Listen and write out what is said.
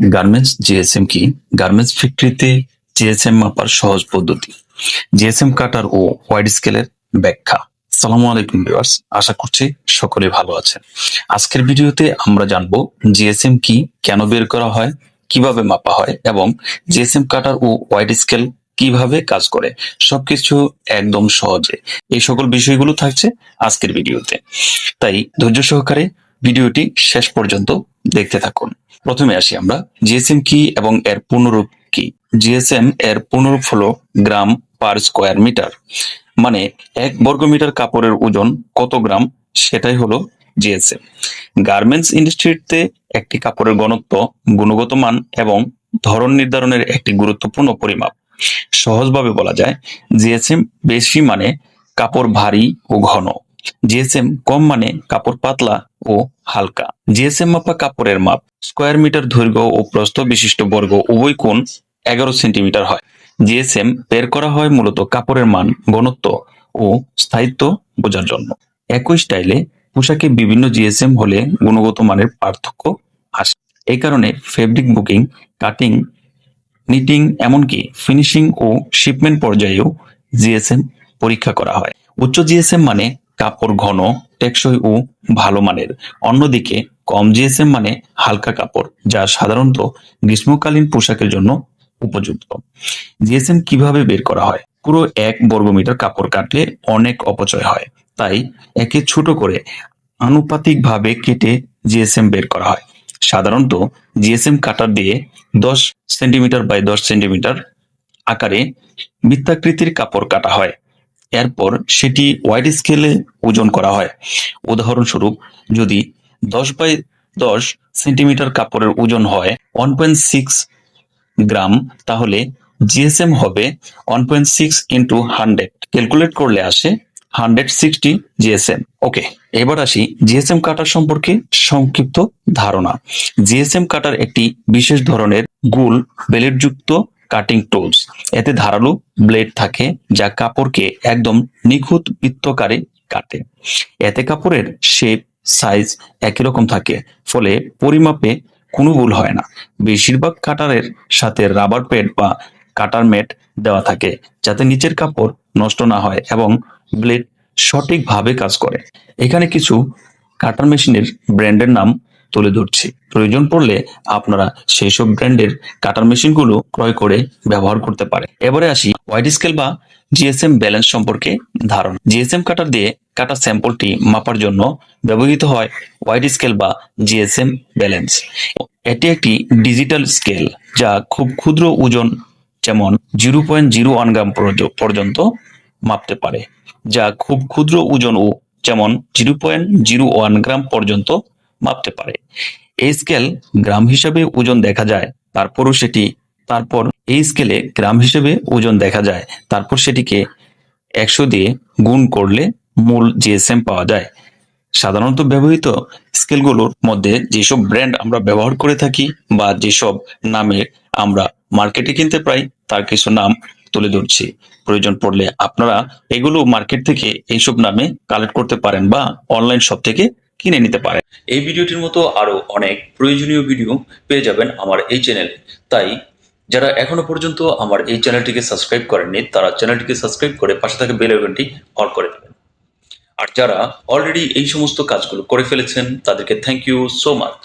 Garments GSM কি garments ফ্যাক্টরিতে GSM মাপার সহজ পদ্ধতি। জিএসএম কাটার ও ওয়াইড স্কেলের ব্যাখ্যা। সালামু আলাইকুম ভিউয়ার্স আশা করছি সকলে ভালো আছেন। আজকের ভিডিওতে আমরা জানব জিএসএম কি কেন বের করা হয়, কীভাবে মাপা হয় এবং জিএসএম কাটার ও ওয়াইড স্কেল কীভাবে কাজ করে, সবকিছু একদম সহজে। এই সকল বিষয়গুলো থাকছে আজকের ভিডিওতে। তাই ধৈর্য সহকারে ভিডিওটি শেষ পর্যন্ত দেখতে থাকুন। প্রথমে আসি আমরা। জিএসএম কি এবং এর পূর্ণরূপ কি? জিএসএম এর পূর্ণরূপ হলো গ্রাম পার স্কোয়ার মিটার। মানে এক বর্গ মিটার কাপড়ের ওজন কত গ্রাম? সেটাই হলো জিএসএম। গার্মেন্টস ইন্ডাস্ট্রিতে একটি কাপড়ের ঘনত্ব, গুণগত মান এবং ধরন নির্ধারণের একটি গুরুত্বপূর্ণ পরিমাপ। সহজভাবে বলা যায়, জিএসএম বেশি মানে কাপড় ভারী ও ঘন। জিএসএম কম মানে কাপড় পাতলা ও হালকা। জিএসএম মাপা কাপড়ের মাপ, স্কোয়ার মিটার দৈর্ঘ্য ও প্রস্থ বিশিষ্ট বর্গ উভয় কোণ এগারো সেন্টিমিটার হয়। জিএসএম বের করা হয় মূলত কাপড়ের মান, ঘনত্ব ও স্থায়িত্ব বোঝার জন্য। একই স্টাইলে পোশাকে বিভিন্ন জিএসএম হলে গুণগত মানের পার্থক্য আসে। এই কারণে ফেব্রিক বুকিং, কাটিং, নিটিং, এমনকি ফিনিশিং ও শিপমেন্ট পর্যায়েও জিএসএম পরীক্ষা করা হয়। উচ্চ জিএসএম মানে কাপড় ঘন, টেকসই ও ভালো মানের। অন্যদিকে, কম জিএসএম মানে হালকা কাপড়, যা সাধারণত গ্রীষ্মকালীন পোশাকের জন্য উপযুক্ত। জিএসএম কীভাবে বের করা হয়? পুরো এক বর্গমিটার কাপড় কাটলে অনেক অপচয় হয়। তাই একে ছোট করে আনুপাতিকভাবে কেটে জিএসএম বের করা হয়। সাধারণত জিএসএম কাটার দিয়ে দশ সেন্টিমিটার বাই দশ সেন্টিমিটার আকারে বৃত্তাকৃতির কাপড় কাটা হয়। এরপর সেটি ওয়াইড স্কেলে ওজন করা হয়। উদাহরণস্বরূপ, যদি দশ বাই দশ সেন্টিমিটার কাপড়ের ওজন হয় ওয়ান পয়েন্ট সিক্স গ্রাম, তাহলে জিএসএম হবে one point six into hundred calculate করলে আসে হান্ড্রেড সিক্সটি জিএসএম ওকে এবার আসি জিএসএম কাটার সম্পর্কে সংক্ষিপ্ত ধারণা। জিএসএম কাটার একটি বিশেষ ধরনের গুল ব্লেডযুক্ত কাটিং টুলস এতে ধারালো ব্লেড থাকে যা কাপড়কে একদম নিখুঁত বৃত্তকারে কাটে। এতে কাপড়ের শেপ সাইজ একই রকম থাকে, ফলে পরিমাপে কোনো ভুল হয় না। বেশিরভাগ কাটারের সাথে রাবার প্যাড বা কাটার ম্যাট দেওয়া থাকে, যাতে নিচের কাপড় নষ্ট না হয় এবং ব্লেড সঠিকভাবে কাজ করে। এখানে কিছু কাটার মেশিনের ব্র্যান্ডের নাম তুলে ধরছি। প্রয়োজন পড়লে আপনারা সেই সব ব্র্যান্ডের কাটার মেশিনগুলো ক্রয় করে ব্যবহার করতে পারে এবারে আসি ওয়াইড স্কেল বা জিএসএম ব্যালেন্স সম্পর্কে ধারণা। জিএসএম কাটার দিয়ে কাটা স্যাম্পলটি মাপার জন্য ব্যবহৃত হয় ওয়াইড স্কেল বা জিএসএম ব্যালেন্স এটি একটি ডিজিটাল স্কেল যা খুব ক্ষুদ্র ওজন, যেমন zero point zero one gram পর্য- পর্যন্ত মাপতে পারে। যা খুব ক্ষুদ্র ওজন ও, যেমন zero point zero one gram পর্যন্ত মাপতে পারে। এই স্কেল গ্রাম হিসাবে ওজন দেখা যায়, তারপরও সেটি, তারপর এই স্কেলে গ্রাম হিসেবে ওজন দেখা যায়, তারপর সেটিকে একশো দিয়ে গুণ করলে মূল জিএসএম পাওয়া যায়। সাধারণত ব্যবহৃত স্কেলগুলোর মধ্যে যেসব ব্র্যান্ড আমরা ব্যবহার করে থাকি বা যেসব নামে আমরা মার্কেটে কিনতে পাই, তার কিছু নাম তুলে ধরছি। প্রয়োজন পড়লে আপনারা এগুলো মার্কেট থেকে এইসব নামে কালেক্ট করতে পারেন বা অনলাইন শপ থেকে কিনে নিতে পারেন এই ভিডিওটির মতো আরও অনেক প্রয়োজনীয় ভিডিও পেয়ে যাবেন আমার এই চ্যানেলে। তাই, যারা এখনও পর্যন্ত আমার এই চ্যানেলটিকে সাবস্ক্রাইব করেননি, তারা চ্যানেলটিকে সাবস্ক্রাইব করে পাশে থাকা বেল আইকনটি অন করে দেবেন। আর যারা অলরেডি এই সমস্ত কাজগুলো করে ফেলেছেন, তাদেরকে থ্যাংক ইউ সো মাচ।